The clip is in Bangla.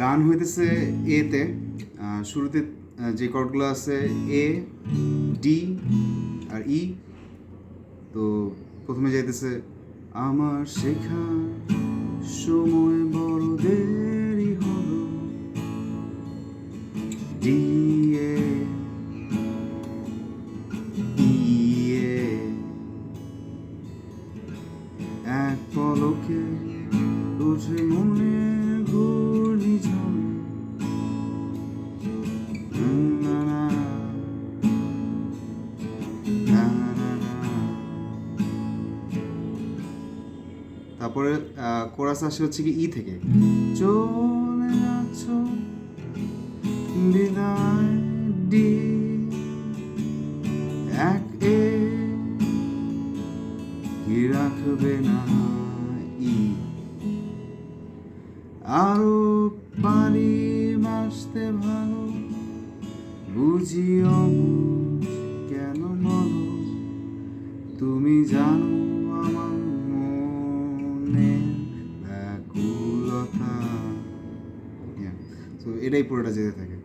গান হইতেছে এতে শুরুতে যে কর্ডগুলো আছে, এ, ডি আর ই, তো প্রথমে যাইতেছে, আমার শেখা সময় বড় দেরি হলো ডি, এ এক পলকে ওঠে মনে তারপরে কোরাস আসে হচ্ছে কি ই থেকে। চলে যাচ্ছ বিদায় ডি এক এ কি রাখবে না ই। আরও পারি বাসতে ভালো বুঝি কেন বলো? তুমি জানো আমার তো এটাই পুরোটা যেতে থাকে।